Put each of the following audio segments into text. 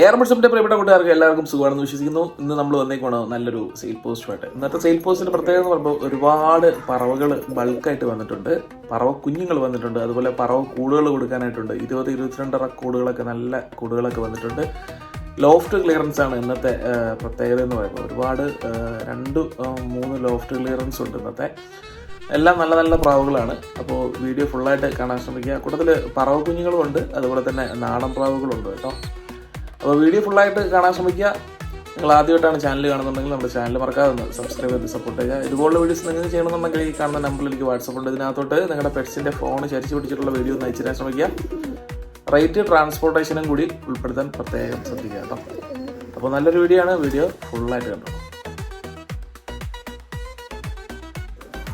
Air ബഡ്സിന്റെ പ്രിയപ്പെട്ട കൂട്ടുകാർക്ക് എല്ലാവർക്കും സുഖമാണെന്ന് വിശ്വസിക്കുന്നു. ഇന്ന് നമ്മൾ വന്നേക്കാണ് നല്ലൊരു സെയിൽ പോസ്റ്റുമായിട്ട് ഇന്നത്തെ സെയിൽ പോസ്റ്റിന്റെ പ്രത്യേകത എന്ന് പറയുമ്പോൾ ഒരുപാട് പറവകൾ ബൾക്കായിട്ട് വന്നിട്ടുണ്ട്. പറവ കുഞ്ഞുങ്ങൾ വന്നിട്ടുണ്ട്. അതുപോലെ പറവ കൂടുകൾ കൊടുക്കാനായിട്ടുണ്ട്. ഇരുപത് ഇരുപത്തിരണ്ടര കൂടുകളൊക്കെ നല്ല കൂടുകളൊക്കെ വന്നിട്ടുണ്ട്. ലോഫ്റ്റ് ക്ലിയറൻസ് ആണ് ഇന്നത്തെ പ്രത്യേകത എന്ന് പറയുമ്പോൾ ഒരുപാട് രണ്ട് മൂന്ന് ലോഫ്റ്റ് ക്ലിയറൻസ് ഉണ്ട് ഇന്നത്തെ. എല്ലാം നല്ല നല്ല പ്രാവുകളാണ്. അപ്പോൾ വീഡിയോ ഫുള്ളായിട്ട് കാണാൻ ശ്രമിക്കുക. കൂട്ടത്തിൽ പറവ കുഞ്ഞുങ്ങളും ഉണ്ട്. അതുപോലെ തന്നെ നാടൻ പ്രാവുകളുണ്ട് കേട്ടോ. അപ്പോൾ വീഡിയോ ഫുള്ളായിട്ട് കാണാൻ ശ്രമിക്കുക. നിങ്ങൾ ആദ്യമായിട്ടാണ് ചാനൽ കാണുന്നുണ്ടെങ്കിൽ നമ്മുടെ ചാനൽ മറക്കാതെ സബ്സ്ക്രൈബ് ചെയ്ത് സപ്പോർട്ട് ചെയ്യുക. ഇതുപോലുള്ള വീഡിയോസ് നിങ്ങൾക്ക് ചെയ്യണമെന്നുണ്ടെങ്കിൽ ഈ കാണുന്ന നമ്പറിൽ എനിക്ക് വാട്സപ്പ് ഉണ്ട്. ഇതിനകത്തോട്ട് നിങ്ങളുടെ പെറ്റ്സിന്റെ ഫോൺ ചരിച്ച് പിടിച്ചിട്ടുള്ള വീഡിയോ ഒന്ന് അയച്ചു തരാൻ ശ്രമിക്കുക റേറ്റ് ട്രാൻസ്പോർട്ടേഷനും കൂടി ഉൾപ്പെടുത്താൻ പ്രത്യേകം ശ്രദ്ധിക്കുക കേട്ടോ. അപ്പോൾ നല്ലൊരു വീഡിയോ ആണ്. വീഡിയോ ഫുള്ളായിട്ട് കണ്ടു?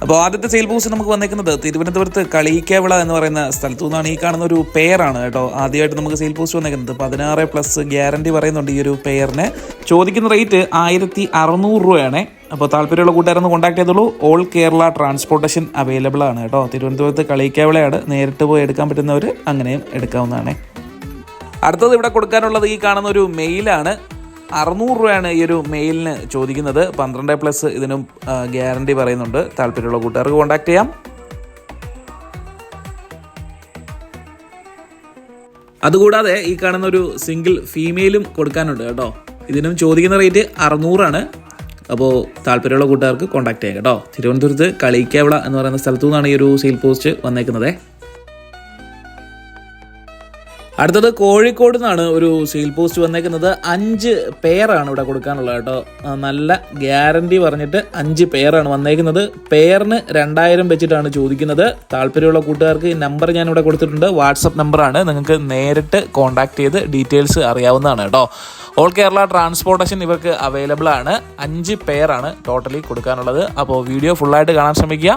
അപ്പോൾ ആദ്യത്തെ സെയിൽ പോസ്റ്റ് നമുക്ക് വന്നേക്കുന്നത് തിരുവനന്തപുരത്ത് കളിയിക്കാവിള എന്ന് പറയുന്ന സ്ഥലത്തു നിന്നാണ് ഈ കാണുന്ന ഒരു പെയറാണ് കേട്ടോ ആദ്യമായിട്ട് നമുക്ക് സെയിൽ പോസ്റ്റ് വന്നേക്കുന്നത്. പതിനാറ് പ്ലസ് ഗ്യാരണ്ടി പറയുന്നുണ്ട് ഈ ഒരു പെയറിന് ചോദിക്കുന്ന റേറ്റ് ആയിരത്തി അറുന്നൂറ് രൂപയാണ്. അപ്പോൾ താല്പര്യമുള്ള കൂട്ടുകാരൊന്ന് കോൺടാക്ട് ചെയ്തോളൂ. ഓൾ കേരള ട്രാൻസ്പോർട്ടേഷൻ അവൈലബിൾ ആണ് കേട്ടോ. തിരുവനന്തപുരത്ത് കളിയിക്കാവിളയാണ് നേരിട്ട് പോയി എടുക്കാൻ പറ്റുന്നവർ അങ്ങനെയും എടുക്കാവുന്നതാണ്. അടുത്തത് ഇവിടെ കൊടുക്കാനുള്ളത് ഈ കാണുന്ന ഒരു മെയിലാണ് അറുന്നൂറ് രൂപയാണ് ഈ ഒരു മെയിലിന് ചോദിക്കുന്നത്. പന്ത്രണ്ട് പ്ലസ് ഇതിനും ഗ്യാരണ്ടി പറയുന്നുണ്ട്. താല്പര്യമുള്ള കൂട്ടുകാർക്ക് കോൺടാക്ട് ചെയ്യാം. അതുകൂടാതെ ഈ കാണുന്ന ഒരു സിംഗിൾ ഫീമെയിലും കൊടുക്കാനുണ്ട് കേട്ടോ. ഇതിനും ചോദിക്കുന്ന റേറ്റ് അറുന്നൂറാണ്. അപ്പോൾ താല്പര്യമുള്ള കൂട്ടുകാർക്ക് കോൺടാക്ട് ചെയ്യാം കേട്ടോ. തിരുവനന്തപുരത്ത് കളിക്കാവിള എന്ന് പറയുന്ന സ്ഥലത്തു നിന്നാണ് ഈ ഒരു സെയിൽ പോസ്റ്റ് വന്നേക്കുന്നത്. അടുത്തത് കോഴിക്കോട് നിന്നാണ് ഒരു സീൽ പോസ്റ്റ് വന്നേക്കുന്നത്. അഞ്ച് പെയറാണ് ഇവിടെ കൊടുക്കാനുള്ളത് കേട്ടോ. നല്ല ഗ്യാരണ്ടി പറഞ്ഞിട്ട് അഞ്ച് പെയറാണ് വന്നേക്കുന്നത്. പെയറിന് രണ്ടായിരം വെച്ചിട്ടാണ് ചോദിക്കുന്നത്. താല്പര്യമുള്ള കൂട്ടുകാർക്ക് ഈ നമ്പർ ഞാൻ ഇവിടെ കൊടുത്തിട്ടുണ്ട്. വാട്സപ്പ് നമ്പറാണ്. നിങ്ങൾക്ക് നേരിട്ട് കോൺടാക്ട് ചെയ്ത് ഡീറ്റെയിൽസ് അറിയാവുന്നതാണ് കേട്ടോ. ഓൾ കേരള ട്രാൻസ്പോർട്ടേഷൻ ഇവർക്ക് അവൈലബിൾ ആണ് അഞ്ച് പെയറാണ് ടോട്ടലി കൊടുക്കാനുള്ളത്. അപ്പോൾ വീഡിയോ ഫുള്ളായിട്ട് കാണാൻ ശ്രമിക്കുക.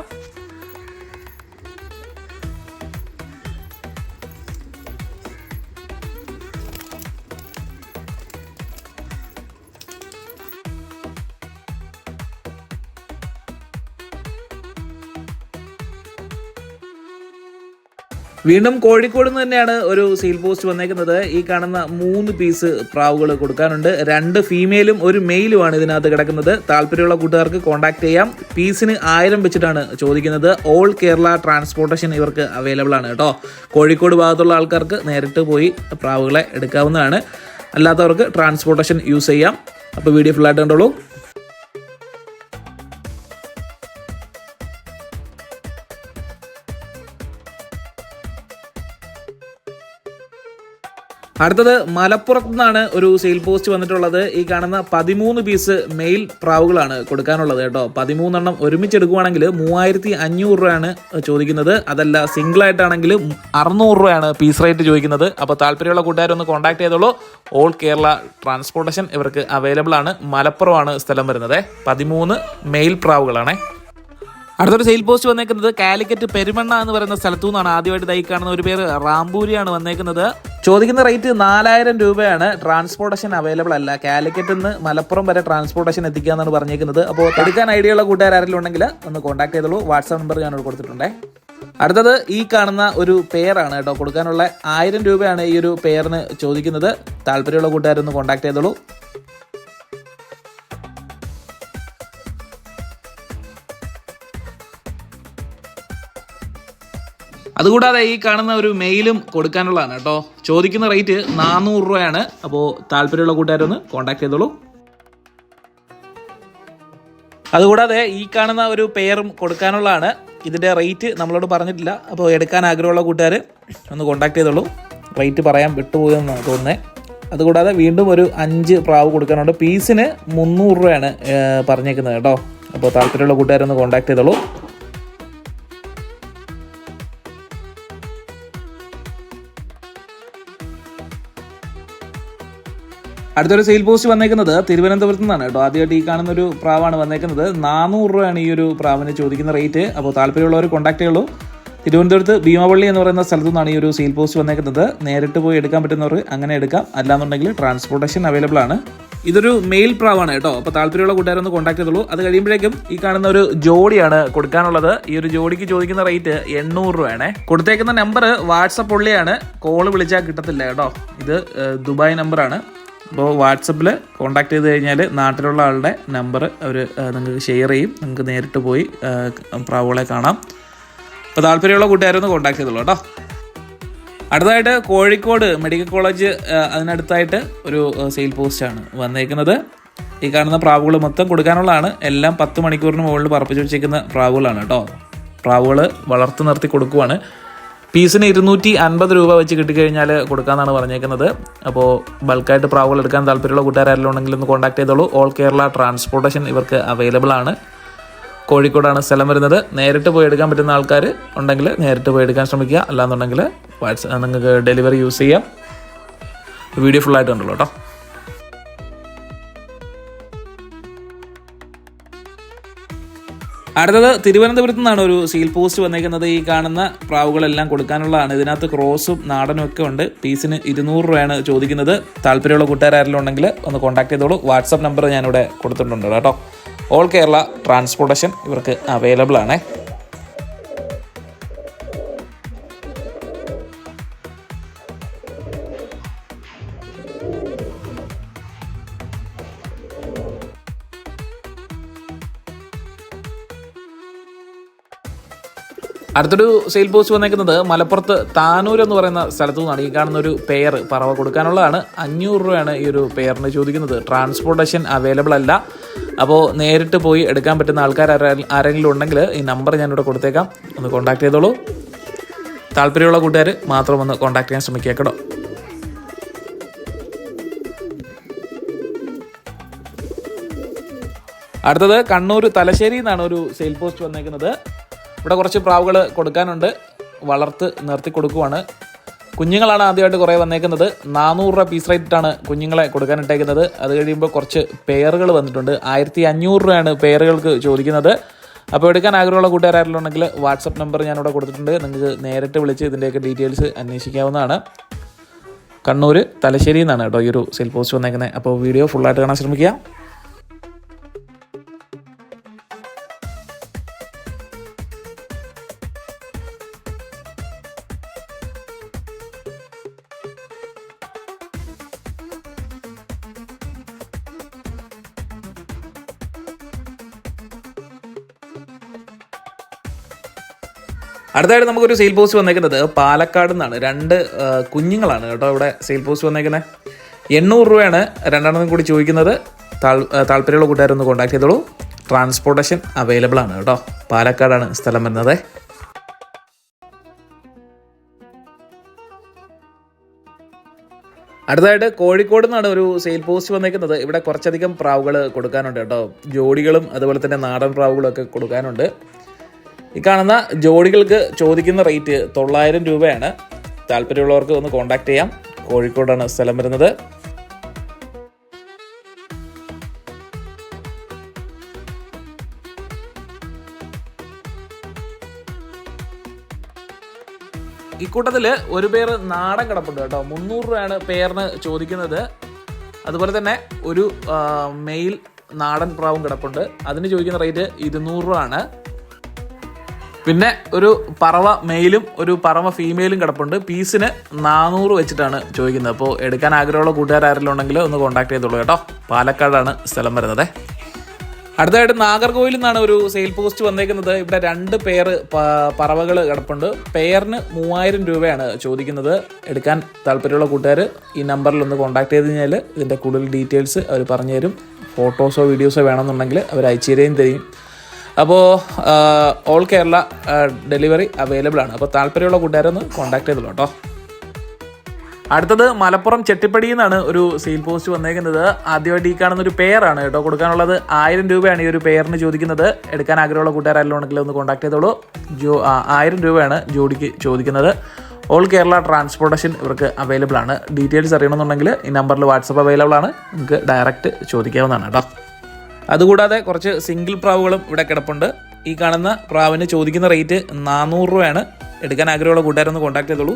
വീണ്ടും കോഴിക്കോട് നിന്ന് തന്നെയാണ് ഒരു സെയിൽ പോസ്റ്റ് വന്നേക്കുന്നത്. ഈ കാണുന്ന മൂന്ന് പീസ് പ്രാവുകൾ കൊടുക്കാനുണ്ട്. രണ്ട് ഫീമെയിലും ഒരു മെയിലുമാണ് ഇതിനകത്ത് കിടക്കുന്നത്. താല്പര്യമുള്ള കൂട്ടുകാർക്ക് കോൺടാക്ട് ചെയ്യാം. പീസിന് ആയിരം വെച്ചിട്ടാണ് ചോദിക്കുന്നത്. ഓൾ കേരള ട്രാൻസ്പോർട്ടേഷൻ ഇവർക്ക് അവൈലബിൾ ആണ് കേട്ടോ. കോഴിക്കോട് ഭാഗത്തുള്ള ആൾക്കാർക്ക് നേരിട്ട് പോയി പ്രാവുകളെ എടുക്കാവുന്നതാണ്. അല്ലാത്തവർക്ക് ട്രാൻസ്പോർട്ടേഷൻ യൂസ് ചെയ്യാം. അപ്പോൾ വീഡിയോ ഫുള്ളായിട്ട് കണ്ടോളൂ. അടുത്തത് മലപ്പുറത്ത് നിന്നാണ് ഒരു സെയിൽ പോസ്റ്റ് വന്നിട്ടുള്ളത്. ഈ കാണുന്ന പതിമൂന്ന് പീസ് മെയിൽ പ്രാവുകളാണ് കൊടുക്കാനുള്ളത് കേട്ടോ. പതിമൂന്നെണ്ണം ഒരുമിച്ച് എടുക്കുവാണെങ്കിൽ മൂവായിരത്തി അഞ്ഞൂറ് രൂപയാണ് ചോദിക്കുന്നത്. അതല്ല സിംഗിൾ ആയിട്ടാണെങ്കിൽ അറുന്നൂറ് രൂപയാണ് പീസ് റേറ്റ് ചോദിക്കുന്നത്. അപ്പോൾ താല്പര്യമുള്ള കൂട്ടുകാരൊന്ന് കോൺടാക്ട് ചെയ്തോളൂ. ഓൾ കേരള ട്രാൻസ്പോർട്ടേഷൻ ഇവർക്ക് അവൈലബിൾ ആണ്. മലപ്പുറമാണ് സ്ഥലം വരുന്നത്. പതിമൂന്ന് മെയിൽ പ്രാവുകളാണേ. അടുത്തൊരു സെയിൽ പോസ്റ്റ് വന്നേക്കുന്നത് കാലിക്കറ്റ് പെരുമണ്ണ എന്ന് പറയുന്ന സ്ഥലത്തു നിന്നാണ് ആദ്യമായിട്ട് തൈ കാണുന്ന ഒരു പേര് റാംപൂരിയാണ് വന്നേക്കുന്നത്. ചോദിക്കുന്ന റേറ്റ് നാലായിരം രൂപയാണ് ട്രാൻസ്പോർട്ടേഷൻ അവൈലബിൾ അല്ല. കാലിക്കറ്റ് നിന്ന് മലപ്പുറം വരെ ട്രാൻസ്പോർട്ടേഷൻ എത്തിക്കുക എന്നാണ് പറഞ്ഞേക്കുന്നത്. അപ്പോൾ എടുക്കാൻ ഐഡിയ ഉള്ള കൂട്ടുകാർ ആരെങ്കിലും ഉണ്ടെങ്കിൽ ഒന്ന് കോൺടാക്ട് ചെയ്തോളൂ. വാട്സാപ്പ് നമ്പർ ഞാനിവിടെ കൊടുത്തിട്ടുണ്ടേ. അടുത്തത് ഈ കാണുന്ന ഒരു പെയറാണ് കേട്ടോ. കൊടുക്കാനുള്ള ആയിരം രൂപയാണ് ഈ ഒരു പെയറിന് ചോദിക്കുന്നത്. താല്പര്യമുള്ള കൂട്ടുകാരൊന്ന് കോൺടാക്ട് ചെയ്തോളൂ. അതുകൂടാതെ ഈ കാണുന്ന ഒരു മെയിലും കൊടുക്കാനുള്ളതാണ് കേട്ടോ. ചോദിക്കുന്ന റേറ്റ് നാനൂറ് രൂപയാണ്. അപ്പോൾ താല്പര്യമുള്ള കൂട്ടുകാരൊന്ന് കോൺടാക്ട് ചെയ്തോളൂ. അതുകൂടാതെ ഈ കാണുന്ന ഒരു പെയറും കൊടുക്കാനുള്ളതാണ്. ഇതിന്റെ റേറ്റ് നമ്മളോട് പറഞ്ഞിട്ടില്ല. അപ്പോൾ എടുക്കാൻ ആഗ്രഹമുള്ള കൂട്ടുകാർ ഒന്ന് കോൺടാക്ട് ചെയ്തോളൂ. റേറ്റ് പറയാൻ വിട്ടുപോയെന്നാണ് തോന്നുന്നത് അതുകൂടാതെ വീണ്ടും ഒരു അഞ്ച് പ്രാവ് കൊടുക്കാനുണ്ട്. പീസിന് മുന്നൂറ് രൂപയാണ് പറഞ്ഞേക്കുന്നത് കേട്ടോ. അപ്പോൾ താല്പര്യമുള്ള കൂട്ടുകാരൊന്ന് കോൺടാക്ട് ചെയ്തോളൂ. അടുത്തൊരു സെയിൽ പോസ്റ്റ് വന്നേക്കുന്നത് തിരുവനന്തപുരത്ത് നിന്നാണ് കേട്ടോ. ആദ്യമായിട്ട് ഈ കാണുന്ന ഒരു പ്രാവാണ് വന്നേക്കുന്നത്. നാനൂറ് രൂപയാണ് ഈ ഒരു പ്രാവിന് ചോദിക്കുന്ന റേറ്റ് അപ്പോൾ താല്പര്യമുള്ളവർ കോൺടാക്ട് ചെയ്യുള്ളൂ. തിരുവനന്തപുരത്ത് ഭീമാപള്ളി എന്ന് പറയുന്ന സ്ഥലത്തു നിന്നാണ് ഈ ഒരു സെയിൽ പോസ്റ്റ് വന്നേക്കുന്നത്. നേരിട്ട് പോയി എടുക്കാൻ പറ്റുന്നവർ അങ്ങനെ എടുക്കാം. അല്ലാന്നുണ്ടെങ്കിൽ ട്രാൻസ്പോർട്ടേഷൻ അവൈലബിൾ ആണ്. ഇതൊരു മെയിൽ പ്രാവാണ് കേട്ടോ. അപ്പോൾ താല്പര്യമുള്ള കൂട്ടുകാരൊന്ന് കോൺടാക്ട് ചെയ്തോളൂ. അത് കഴിയുമ്പോഴേക്കും ഈ കാണുന്ന ഒരു ജോഡിയാണ് കൊടുക്കാനുള്ളത്. ഈ ഒരു ജോഡിക്ക് ചോദിക്കുന്ന റേറ്റ് എണ്ണൂറ് രൂപയാണേ. കൊടുത്തേക്കുന്ന നമ്പർ വാട്സപ്പ് ഉള്ളിയാണ്. കോൾ വിളിച്ചാൽ കിട്ടത്തില്ല കേട്ടോ. ഇത് ദുബായ് നമ്പറാണ് അപ്പോൾ വാട്സപ്പിൽ കോൺടാക്ട് ചെയ്ത് കഴിഞ്ഞാൽ നാട്ടിലുള്ള ആളുടെ നമ്പർ അവർ നിങ്ങൾക്ക് ഷെയർ ചെയ്യും. നിങ്ങൾക്ക് നേരിട്ട് പോയി പ്രാവുകളെ കാണാം. അപ്പോൾ താല്പര്യമുള്ള കൂട്ടുകാരൊന്ന് കോൺടാക്ട് ചെയ്തോളൂ കേട്ടോ. അടുത്തതായിട്ട് കോഴിക്കോട് മെഡിക്കൽ കോളേജ് അതിനടുത്തായിട്ട് ഒരു സെയിൽ പോസ്റ്റാണ് വന്നേക്കുന്നത്. ഈ കാണുന്ന പ്രാവുകൾ മൊത്തം കൊടുക്കാനുള്ളതാണ്. എല്ലാം പത്ത് മണിക്കൂറിന് മുകളിൽ പറപ്പിച്ചു വെച്ചേക്കുന്ന പ്രാവുകളാണ് കേട്ടോ. പ്രാവുകൾ വളർത്തി നിർത്തി കൊടുക്കുവാണ്. പീസിന് ഇരുന്നൂറ്റി അൻപത് രൂപ വെച്ച് കിട്ടിക്കഴിഞ്ഞാൽ കൊടുക്കാമെന്നാണ് പറഞ്ഞേക്കുന്നത്. അപ്പോൾ ബൾക്കായിട്ട് പ്രാവുകൾ എടുക്കാൻ താല്പര്യമുള്ള കൂട്ടുകാരെല്ലാം ഉണ്ടെങ്കിൽ ഒന്ന് കോൺടാക്ട് ചെയ്തോളൂ. ഓൾ കേരള ട്രാൻസ്പോർട്ടേഷൻ ഇവർക്ക് അവൈലബിൾ ആണ്. കോഴിക്കോടാണ് സ്ഥലം വരുന്നത്. നേരിട്ട് പോയി എടുക്കാൻ പറ്റുന്ന ആൾക്കാർ ഉണ്ടെങ്കിൽ നേരിട്ട് പോയി എടുക്കാൻ ശ്രമിക്കുക. അല്ലാന്നുണ്ടെങ്കിൽ വാട്സ് നിങ്ങൾക്ക് ഡെലിവറി യൂസ് ചെയ്യാം. വീഡിയോ ഫുള്ളായിട്ട് കണ്ടുള്ളൂ കേട്ടോ. അടുത്തത് തിരുവനന്തപുരത്ത് നിന്നാണ് ഒരു സീൽ പോസ്റ്റ് വന്നേക്കുന്നത്. ഈ കാണുന്ന പ്രാവുകളെല്ലാം കൊടുക്കാനുള്ളതാണ്. ഇതിനകത്ത് ക്രോസും നാടനും ഒക്കെ ഉണ്ട്. പീസിന് ഇരുന്നൂറ് രൂപയാണ് ചോദിക്കുന്നത്. താല്പര്യമുള്ള കൂട്ടുകാരെല്ലാം ഉണ്ടെങ്കിൽ ഒന്ന് കോൺടാക്ട് ചെയ്തോളൂ. വാട്സപ്പ് നമ്പർ ഞാനിവിടെ കൊടുത്തിട്ടുണ്ട് കേട്ടോ. ഓൾ കേരള ട്രാൻസ്പോർട്ടേഷൻ ഇവർക്ക് അവൈലബിൾ ആണേ. അടുത്തൊരു സെയിൽ പോസ്റ്റ് വന്നേക്കുന്നത് മലപ്പുറത്ത് താനൂർ എന്ന് പറയുന്ന സ്ഥലത്തു നിന്നാണ് ഈ കാണുന്ന ഒരു പെയർ പറവ കൊടുക്കാനുള്ളതാണ്. അഞ്ഞൂറ് രൂപയാണ് ഈ ഒരു പെയറിന് ചോദിക്കുന്നത്. ട്രാൻസ്പോർട്ടേഷൻ അവൈലബിൾ അല്ല. അപ്പോൾ നേരിട്ട് പോയി എടുക്കാൻ പറ്റുന്ന ആൾക്കാർ ആരെങ്കിലും ഉണ്ടെങ്കിൽ ഈ നമ്പർ ഞാനിവിടെ കൊടുത്തേക്കാം. ഒന്ന് കോൺടാക്ട് ചെയ്തോളൂ. താല്പര്യമുള്ള കൂട്ടുകാർ മാത്രം ഒന്ന് കോൺടാക്ട് ചെയ്യാൻ ശ്രമിക്കുക അടുത്തത് കണ്ണൂർ തലശ്ശേരി എന്നാണ് ഒരു സെയിൽ പോസ്റ്റ് വന്നേക്കുന്നത്. ഇവിടെ കുറച്ച് പ്രാവുകൾ കൊടുക്കാനുണ്ട്. വളർത്ത് നിർത്തി കൊടുക്കുവാണ്. കുഞ്ഞുങ്ങളാണ് ആദ്യമായിട്ട് കുറേ വന്നേക്കുന്നത്. നാനൂറ് രൂപ പീസ് റേറ്റിട്ടാണ് കുഞ്ഞുങ്ങളെ കൊടുക്കാനിട്ടേക്കുന്നത്. അത് കഴിയുമ്പോൾ കുറച്ച് പേറുകൾ വന്നിട്ടുണ്ട്. ആയിരത്തി അഞ്ഞൂറ് രൂപയാണ് പേറുകൾക്ക് ചോദിക്കുന്നത്. അപ്പോൾ എടുക്കാൻ ആഗ്രഹമുള്ള കൂട്ടുകാരായിട്ടുണ്ടെങ്കിൽ വാട്സപ്പ് നമ്പർ ഞാനിവിടെ കൊടുത്തിട്ടുണ്ട്. നിങ്ങൾക്ക് നേരിട്ട് വിളിച്ച് ഇതിന്റെയൊക്കെ ഡീറ്റെയിൽസ് അന്വേഷിക്കാവുന്നതാണ്. കണ്ണൂർ തലശ്ശേരിയിൽ നിന്നാണ് കേട്ടോ ഈ ഒരു സെൽ പോസ്റ്റ് വന്നേക്കുന്നത്. അപ്പോൾ വീഡിയോ ഫുള്ളായിട്ട് കാണാൻ ശ്രമിക്കുക. അടുത്തായിട്ട് നമുക്കൊരു സെയിൽ പോസ്റ്റ് വന്നേക്കുന്നത് പാലക്കാട് നിന്നാണ്. രണ്ട് കുഞ്ഞുങ്ങളാണ് കേട്ടോ ഇവിടെ സെയിൽ പോസ്റ്റ് വന്നേക്കുന്നത് എണ്ണൂറ് രൂപയാണ് രണ്ടെണ്ണം കൂടി ചോദിക്കുന്നത്. താല്പര്യമുള്ള കൂട്ടുകാരൊന്ന് കോൺടാക്ട് ചെയ്തോളൂ. ട്രാൻസ്പോർട്ടേഷൻ അവൈലബിൾ ആണ് കേട്ടോ. പാലക്കാടാണ് സ്ഥലം വരുന്നത്. അടുത്തായിട്ട് കോഴിക്കോട് നിന്നാണ് ഒരു സെയിൽ പോസ്റ്റ് വന്നേക്കുന്നത്. ഇവിടെ കുറച്ചധികം പ്രാവുകൾ കൊടുക്കാനുണ്ട് കേട്ടോ. ജോഡികളും അതുപോലെ തന്നെ നാടൻ പ്രാവുകളും ഒക്കെ കൊടുക്കാനുണ്ട്. ഈ കാണുന്ന ജോഡികൾക്ക് ചോദിക്കുന്ന റേറ്റ് തൊള്ളായിരം രൂപയാണ്. താല്പര്യമുള്ളവർക്ക് ഒന്ന് കോൺടാക്ട് ചെയ്യാം. കോഴിക്കോടാണ് സ്ഥലം വരുന്നത്. ഇക്കൂട്ടത്തിൽ ഒരു പേർ നാടൻ കിടപ്പുണ്ട് കേട്ടോ. മുന്നൂറ് രൂപയാണ് പേരിന് ചോദിക്കുന്നത്. അതുപോലെ തന്നെ ഒരു മെയിൽ നാടൻ പ്രാവും കിടപ്പുണ്ട്. അതിന് ചോദിക്കുന്ന റേറ്റ് ഇരുന്നൂറ് രൂപ ആണ്. പിന്നെ ഒരു പറവ മെയിലും ഒരു പറവ ഫീമെയിലും കിടപ്പുണ്ട്. പീസിന് നാനൂറ് വെച്ചിട്ടാണ് ചോദിക്കുന്നത്. അപ്പോൾ എടുക്കാൻ ആഗ്രഹമുള്ള കൂട്ടുകാരെല്ലാം ഉണ്ടെങ്കിൽ ഒന്ന് കോൺടാക്ട് ചെയ്തോളൂ കേട്ടോ. പാലക്കാടാണ് സ്ഥലം വരുന്നത്. അടുത്തതായിട്ട് നാഗർകോവിലിൽ നിന്നാണ് ഒരു സെയിൽ പോസ്റ്റ് വന്നേക്കുന്നത്. ഇവിടെ രണ്ട് പേർ പറവകൾ കിടപ്പുണ്ട്. പെയറിന് മൂവായിരം രൂപയാണ് ചോദിക്കുന്നത്. എടുക്കാൻ താല്പര്യമുള്ള കൂട്ടുകാർ ഈ നമ്പറിൽ ഒന്ന് കോൺടാക്ട് ചെയ്ത് കഴിഞ്ഞാൽ ഇതിന്റെ കൂടുതൽ ഡീറ്റെയിൽസ് അവർ പറഞ്ഞു തരും ഫോട്ടോസോ വീഡിയോസോ വേണമെന്നുണ്ടെങ്കിൽ അവർ അയച്ചു തരുകയും തരും. അപ്പോൾ ഓൾ കേരള ഡെലിവറി അവൈലബിൾ ആണ്. അപ്പോൾ താല്പര്യമുള്ള കൂട്ടുകാരൊന്ന് കോൺടാക്ട് ചെയ്തോളൂ കേട്ടോ. അടുത്തത് മലപ്പുറം ചെട്ടിപ്പടിയിൽ നിന്നാണ് ഒരു സെയിൽ പോസ്റ്റ് വന്നേക്കുന്നത്. ആദ്യമായിട്ട് ഈ കാണുന്ന ഒരു പെയറാണ് കേട്ടോ കൊടുക്കാനുള്ളത്. ആയിരം രൂപയാണ് ഈ ഒരു പെയറിന് ചോദിക്കുന്നത്. എടുക്കാൻ ആഗ്രഹമുള്ള കൂട്ടുകാരെല്ലാം ഉണ്ടെങ്കിൽ ഒന്ന് കോൺടാക്ട് ചെയ്തോളൂ. ജോ ആയിരം രൂപയാണ് ജോഡിക്ക് ചോദിക്കുന്നത്. ഓൾ കേരള ട്രാൻസ്പോർട്ടേഷൻ ഇവർക്ക് അവൈലബിൾ ആണ്. ഡീറ്റെയിൽസ് അറിയണമെന്നുണ്ടെങ്കിൽ ഈ നമ്പറിൽ വാട്സപ്പ് അവൈലബിൾ ആണ്. നിങ്ങൾക്ക് ഡയറക്റ്റ് ചോദിക്കാവുന്നതാണ് കേട്ടോ. അതുകൂടാതെ കുറച്ച് സിംഗിൾ പ്രാവുകളും ഇവിടെ കിടപ്പുണ്ട്. ഈ കാണുന്ന പ്രാവിന് ചോദിക്കുന്ന റേറ്റ് നാനൂറ് രൂപയാണ്. എടുക്കാൻ ആഗ്രഹമുള്ള കൂട്ടുകാരൊന്ന് കോൺടാക്ട് ചെയ്തോളൂ.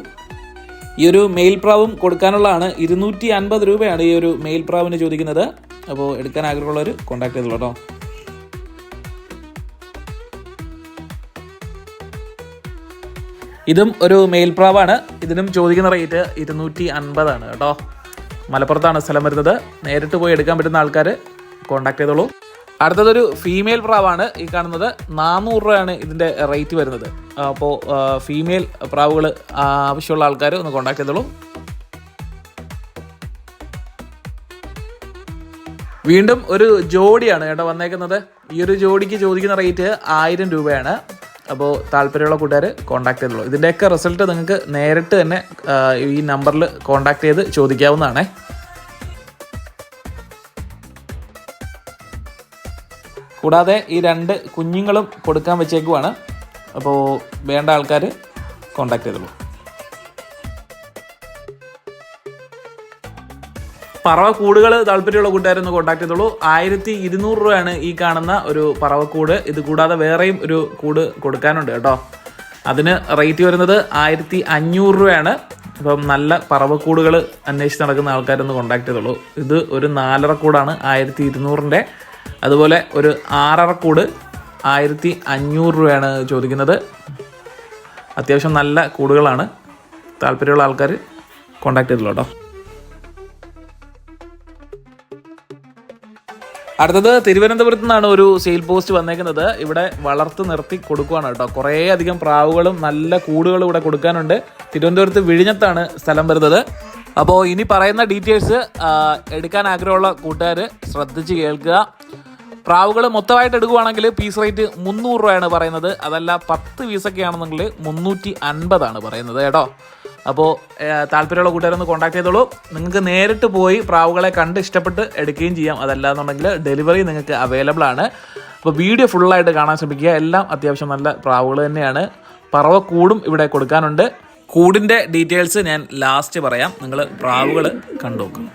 ഈ ഒരു മെയിൽ പ്രാവും കൊടുക്കാനുള്ളതാണ് ഇരുന്നൂറ്റി അൻപത് രൂപയാണ് ഈ ഒരു മെയിൽ പ്രാവിന് ചോദിക്കുന്നത്. അപ്പോൾ എടുക്കാൻ ആഗ്രഹമുള്ളവർ കോൺടാക്ട് ചെയ്തോളൂ കേട്ടോ. ഇതും ഒരു മെയിൽ പ്രാവാണ്. ഇതിനും ചോദിക്കുന്ന റേറ്റ് ഇരുന്നൂറ്റി അൻപതാണ് കേട്ടോ. മലപ്പുറത്താണ് സ്ഥലം വരുന്നത്. നേരിട്ട് പോയി എടുക്കാൻ പറ്റുന്ന ആൾക്കാർ കോൺടാക്ട് ചെയ്തോളൂ. അടുത്തതൊരു ഫീമെയിൽ പ്രാവാണ്. ഈ കാണുന്നത് നാനൂറ് രൂപയാണ് ഇതിന്റെ റേറ്റ് വരുന്നത്. അപ്പോൾ ഫീമെയിൽ പ്രാവുകൾ ആവശ്യമുള്ള ആൾക്കാർ ഒന്ന് കോണ്ടാക്ട് ചെയ്തോളൂ. വീണ്ടും ഒരു ജോഡിയാണ് കേട്ടോ വന്നേക്കുന്നത്. ഈ ഒരു ജോഡിക്ക് ചോദിക്കുന്ന റേറ്റ് ആയിരം രൂപയാണ്. അപ്പോൾ താല്പര്യമുള്ള കൂട്ടുകാർ കോൺടാക്ട് ചെയ്തോളൂ. ഇതിന്റെയൊക്കെ റിസൾട്ട് നിങ്ങൾക്ക് നേരിട്ട് തന്നെ ഈ നമ്പറിൽ കോൺടാക്ട് ചെയ്ത് ചോദിക്കാവുന്നതാണേ. കൂടാതെ ഈ രണ്ട് കുഞ്ഞുങ്ങളും കൊടുക്കാൻ വെച്ചേക്കുവാണ്. അപ്പോൾ വേണ്ട ആൾക്കാർ കോണ്ടാക്ട് ചെയ്തോളൂ. പറവ കൂടുകൾ താല്പര്യമുള്ള കൂട്ടുകാരൊന്ന് കോൺടാക്ട് ചെയ്തോളൂ. ആയിരത്തി ഇരുന്നൂറ് രൂപയാണ് ഈ കാണുന്ന ഒരു പറവക്കൂട്. ഇത് കൂടാതെ വേറെയും ഒരു കൂട് കൊടുക്കാനുണ്ട് കേട്ടോ. അതിന് റേറ്റ് വരുന്നത് ആയിരത്തി അഞ്ഞൂറ് രൂപയാണ്. അപ്പം നല്ല പറവക്കൂടുകൾ അന്വേഷിച്ച് നടക്കുന്ന ആൾക്കാരൊന്ന് കോൺടാക്ട് ചെയ്തോളൂ. ഇത് ഒരു നാലര കൂടാണ് ആയിരത്തി ഇരുന്നൂറിന്റെ. അതുപോലെ ഒരു ആറര കൂട് ആയിരത്തി അഞ്ഞൂറ് രൂപയാണ് ചോദിക്കുന്നത്. അത്യാവശ്യം നല്ല കൂടുകളാണ്. താല്പര്യമുള്ള ആൾക്കാർ കോണ്ടാക്ട് ചെയ്തല്ലോ കേട്ടോ. അടുത്തത് തിരുവനന്തപുരത്ത് നിന്നാണ് ഒരു സെയിൽ പോസ്റ്റ് വന്നേക്കുന്നത്. ഇവിടെ വളർത്ത് നിർത്തി കൊടുക്കുവാണ് കേട്ടോ. കുറേ അധികം പ്രാവുകളും നല്ല കൂടുകളും ഇവിടെ കൊടുക്കാനുണ്ട്. തിരുവനന്തപുരത്ത് വിഴിഞ്ഞത്താണ് സ്ഥലം വരുന്നത്. അപ്പോൾ ഇനി പറയുന്ന ഡീറ്റെയിൽസ് എടുക്കാൻ ആഗ്രഹമുള്ള കൂട്ടുകാർ ശ്രദ്ധിച്ച് കേൾക്കുക. പ്രാവുകൾ മൊത്തമായിട്ട് എടുക്കുവാണെങ്കിൽ പീസ് റേറ്റ് മുന്നൂറ് രൂപയാണ് പറയുന്നത്. അതല്ല പത്ത് പീസൊക്കെ ആണെന്നുണ്ടെങ്കിൽ മുന്നൂറ്റി അൻപതാണ് പറയുന്നത് കേട്ടോ. അപ്പോൾ താല്പര്യമുള്ള കൂട്ടുകാരൊന്ന് കോൺടാക്ട് ചെയ്തോളൂ. നിങ്ങൾക്ക് നേരിട്ട് പോയി പ്രാവുകളെ കണ്ട് ഇഷ്ടപ്പെട്ട് എടുക്കുകയും ചെയ്യാം. അതല്ല എന്നുണ്ടെങ്കിൽ ഡെലിവറി നിങ്ങൾക്ക് അവൈലബിൾ ആണ്. അപ്പോൾ വീഡിയോ ഫുള്ളായിട്ട് കാണാൻ ശ്രമിക്കുക. എല്ലാം അത്യാവശ്യം നല്ല പ്രാവുകൾ തന്നെയാണ്. പറവ കൂടും ഇവിടെ കൊടുക്കാനുണ്ട്. കൂടിന്റെ ഡീറ്റെയിൽസ് ഞാൻ ലാസ്റ്റ് പറയാം. നിങ്ങൾ പ്രാവുകൾ കണ്ടു നോക്കണം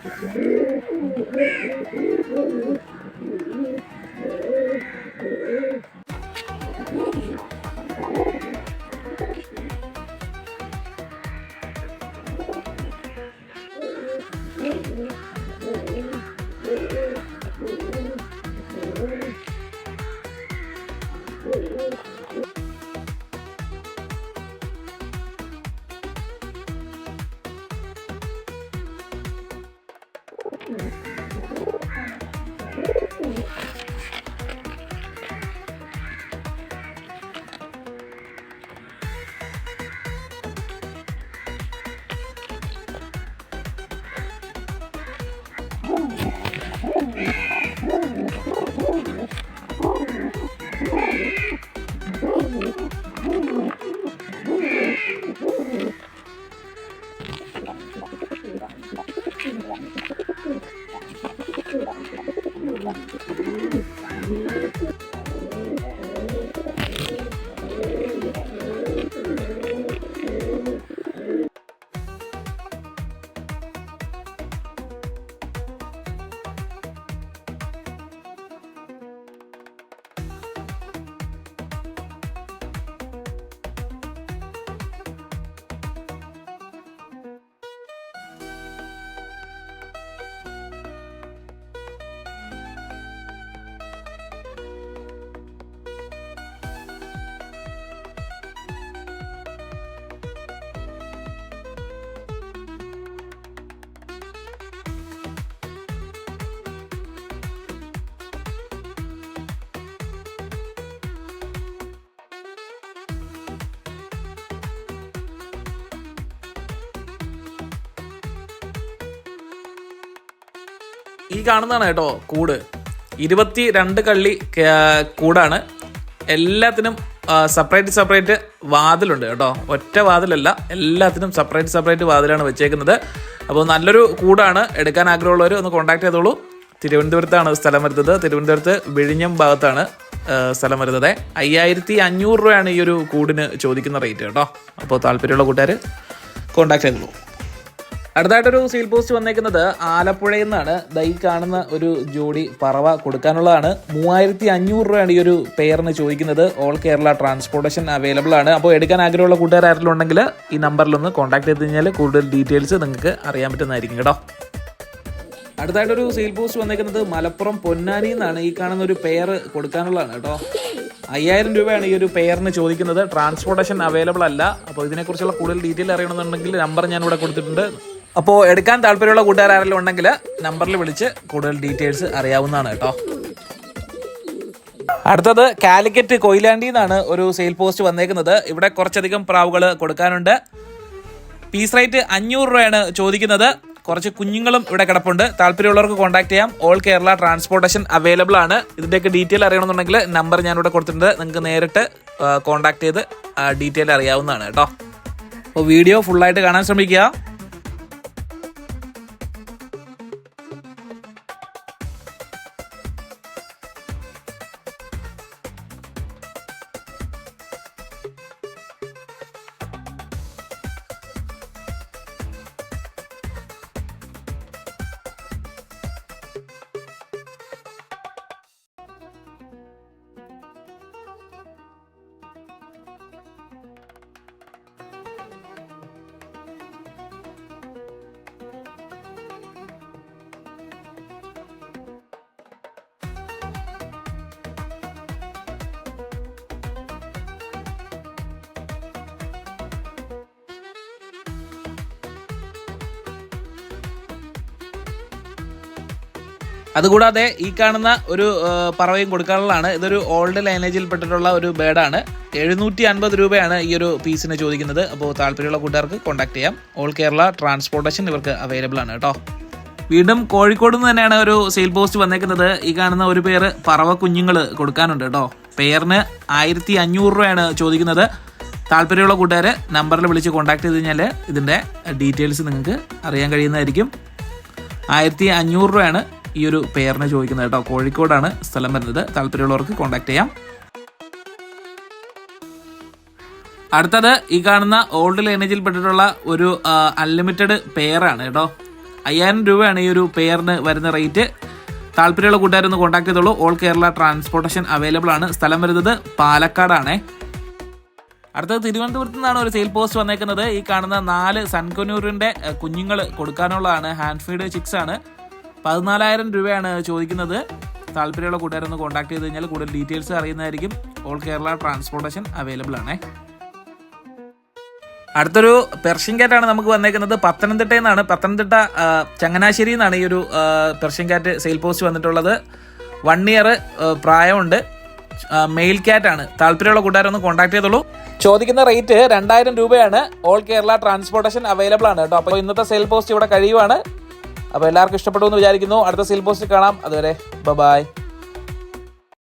ഈ കാണുന്നതാണ് കേട്ടോ കൂട്. ഇരുപത്തി രണ്ട് കള്ളി കൂടാണ്. എല്ലാത്തിനും സെപ്പറേറ്റ് സെപ്പറേറ്റ് വാതിലുണ്ട് കേട്ടോ. ഒറ്റ വാതിലല്ല എല്ലാത്തിനും സെപ്പറേറ്റ് സെപ്പറേറ്റ് വാതിലാണ് വെച്ചേക്കുന്നത്. അപ്പോൾ നല്ലൊരു കൂടാണ്. എടുക്കാൻ ആഗ്രഹമുള്ളവർ ഒന്ന് കോൺടാക്ട് ചെയ്തോളൂ. തിരുവനന്തപുരത്താണ് സ്ഥലം വരുന്നത്. തിരുവനന്തപുരത്ത് വിഴിഞ്ഞം ഭാഗത്താണ് സ്ഥലം വരുന്നത്. അയ്യായിരത്തി അഞ്ഞൂറ് രൂപയാണ് ഈ ഒരു കൂടിന് ചോദിക്കുന്ന റേറ്റ് കേട്ടോ. അപ്പോൾ താല്പര്യമുള്ള കൂട്ടുകാർ കോൺടാക്ട് ചെയ്തോളൂ. അടുത്തായിട്ടൊരു സീൽ പോസ്റ്റ് വന്നേക്കുന്നത് ആലപ്പുഴയിൽ നിന്നാണ്. ദൈ കാണുന്ന ഒരു ജോഡി പറവ കൊടുക്കാനുള്ളതാണ്. മൂവായിരത്തി അഞ്ഞൂറ് രൂപയാണ് ഈ ഒരു പെയറിന് ചോദിക്കുന്നത്. ഓൾ കേരള ട്രാൻസ്പോർട്ടേഷൻ അവൈലബിൾ ആണ്. അപ്പോൾ എടുക്കാൻ ആഗ്രഹമുള്ള കൂട്ടുകാർ ഉണ്ടെങ്കിൽ ഈ നമ്പറിലൊന്ന് കോൺടാക്ട് ചെയ്ത് കഴിഞ്ഞാൽ കൂടുതൽ ഡീറ്റെയിൽസ് നിങ്ങൾക്ക് അറിയാൻ പറ്റുന്നതായിരിക്കും കേട്ടോ. അടുത്തായിട്ടൊരു സെയിൽ പോസ്റ്റ് വന്നേക്കുന്നത് മലപ്പുറം പൊന്നാനിയിൽ എന്നാണ് ഈ കാണുന്ന ഒരു പെയർ കൊടുക്കാനുള്ളതാണ് കേട്ടോ. അയ്യായിരം രൂപയാണ് ഈ ഒരു പെയറിന് ചോദിക്കുന്നത്. ട്രാൻസ്പോർട്ടേഷൻ അവൈലബിൾ അല്ല. അപ്പോൾ ഇതിനെക്കുറിച്ചുള്ള കൂടുതൽ ഡീറ്റെയിൽ അറിയണമെന്നുണ്ടെങ്കിൽ നമ്പർ ഞാൻ ഇവിടെ കൊടുത്തിട്ടുണ്ട്. അപ്പോൾ എടുക്കാൻ താല്പര്യമുള്ള കൂട്ടുകാരെല്ലാം ഉണ്ടെങ്കിൽ നമ്പറിൽ വിളിച്ച് കൂടുതൽ ഡീറ്റെയിൽസ് അറിയാവുന്നതാണ് കേട്ടോ. അടുത്തത് കാലിക്കറ്റ് കൊയിലാണ്ടി എന്നാണ് ഒരു സെയിൽ പോസ്റ്റ് വന്നേക്കുന്നത്. ഇവിടെ കുറച്ചധികം പ്രാവുകൾ കൊടുക്കാനുണ്ട്. പീസ് റേറ്റ് അഞ്ഞൂറ് രൂപയാണ് ചോദിക്കുന്നത്. കുറച്ച് കുഞ്ഞുങ്ങളും ഇവിടെ കിടപ്പുണ്ട്. താല്പര്യമുള്ളവർക്ക് കോൺടാക്ട് ചെയ്യാം. ഓൾ കേരള ട്രാൻസ്പോർട്ടേഷൻ അവൈലബിൾ ആണ്. ഇതിന്റെയൊക്കെ ഡീറ്റെയിൽ അറിയണമെന്നുണ്ടെങ്കിൽ നമ്പർ ഞാനിവിടെ കൊടുത്തിട്ടുണ്ട്. നിങ്ങൾക്ക് നേരിട്ട് കോൺടാക്ട് ചെയ്ത് ഡീറ്റെയിൽ അറിയാവുന്നതാണ് കേട്ടോ. അപ്പോൾ വീഡിയോ ഫുള്ളായിട്ട് കാണാൻ ശ്രമിക്കുക. അതുകൂടാതെ ഈ കാണുന്ന ഒരു പറവയും കൊടുക്കാനുള്ളതാണ്. ഇതൊരു ഓൾഡ് ലൈനേജിൽ പെട്ടിട്ടുള്ള ഒരു ബേഡാണ്. എഴുന്നൂറ്റി അൻപത് രൂപയാണ് ഈ ഒരു പീസിന് ചോദിക്കുന്നത്. അപ്പോൾ താല്പര്യമുള്ള കൂട്ടുകാർക്ക് കോൺടാക്ട് ചെയ്യാം. ഓൾ കേരള ട്രാൻസ്പോർട്ടേഷൻ ഇവർക്ക് അവൈലബിൾ ആണ് കേട്ടോ. വീണ്ടും കോഴിക്കോട് നിന്ന് തന്നെയാണ് ഒരു സെയിൽ പോസ്റ്റ് വന്നേക്കുന്നത്. ഈ കാണുന്ന ഒരു പേര് പറവ കുഞ്ഞുങ്ങൾ കൊടുക്കാനുണ്ട് കേട്ടോ. പേരിന് ആയിരത്തി അഞ്ഞൂറ് രൂപയാണ് ചോദിക്കുന്നത്. താല്പര്യമുള്ള കൂട്ടുകാർ നമ്പറിൽ വിളിച്ച് കോൺടാക്ട് ചെയ്ത് കഴിഞ്ഞാൽ ഇതിന്റെ ഡീറ്റെയിൽസ് നിങ്ങൾക്ക് അറിയാൻ കഴിയുന്നതായിരിക്കും. ആയിരത്തി അഞ്ഞൂറ് രൂപയാണ് ഈ ഒരു പേരിനെ ചോദിക്കുന്നത് കേട്ടോ. കോഴിക്കോടാണ് സ്ഥലം വരുന്നത്. താല്പര്യമുള്ളവർക്ക് കോൺടാക്ട് ചെയ്യാം. അടുത്തത് ഈ കാണുന്ന ഓൾഡ് ലൈനേജിൽ പെട്ടിട്ടുള്ള ഒരു അൺലിമിറ്റഡ് പെയറാണ് കേട്ടോ. അയ്യായിരം രൂപയാണ് ഈ ഒരു പെയറിന് വരുന്ന റേറ്റ് താല്പര്യമുള്ള കൂട്ടുകാരൊന്ന് കോൺടാക്ട് ചെയ്തോളൂ. ഓൾ കേരള ട്രാൻസ്പോർട്ടേഷൻ അവൈലബിൾ ആണ്. സ്ഥലം വരുന്നത് പാലക്കാടാണേ. അടുത്തത് തിരുവനന്തപുരത്ത് നിന്നാണ് ഒരു സെയിൽ പോസ്റ്റ് വന്നേക്കുന്നത്. ഈ കാണുന്ന നാല് സൺകൊന്നൂറിന്റെ കുഞ്ഞുങ്ങൾ കൊടുക്കാനുള്ളതാണ്. ഹാൻഡ് ഫീഡ് ചിക്സ് ആണ്. പതിനാലായിരം രൂപയാണ് ചോദിക്കുന്നത്. താല്പര്യമുള്ള കൂട്ടുകാരൊന്ന് കോൺടാക്ട് ചെയ്ത് കഴിഞ്ഞാൽ കൂടുതൽ ഡീറ്റെയിൽസ് അറിയുന്നതായിരിക്കും. ഓൾ കേരള ട്രാൻസ്പോർട്ടേഷൻ അവൈലബിൾ ആണേ. അടുത്തൊരു പെർഷ്യൻ കാറ്റാണ് നമുക്ക് വന്നേക്കുന്നത്. പത്തനംതിട്ടയിൽ നിന്നാണ്. പത്തനംതിട്ട ചങ്ങനാശ്ശേരി എന്നാണ് ഈ ഒരു പെർഷ്യൻ കാറ്റ് സെയിൽ പോസ്റ്റ് വന്നിട്ടുള്ളത്. വൺ ഇയർ പ്രായമുണ്ട്. മെയിൽ കാറ്റാണ് താല്പര്യമുള്ള കൂട്ടുകാരൊന്ന് കോൺടാക്ട് ചെയ്തോളൂ. ചോദിക്കുന്ന റേറ്റ് രണ്ടായിരം രൂപയാണ് ഓൾ കേരള ട്രാൻസ്പോർട്ടേഷൻ അവൈലബിൾ ആണ് കേട്ടോ. അപ്പോൾ ഇന്നത്തെ സെയിൽ പോസ്റ്റ് ഇവിടെ കഴിയുവാണ്. അപ്പോൾ എല്ലാവർക്കും ഇഷ്ടപ്പെട്ടു എന്ന് വിചാരിക്കുന്നു. അടുത്ത സെയിൽ പോസ്റ്റ് കാണാം. അതുവരെ ബൈ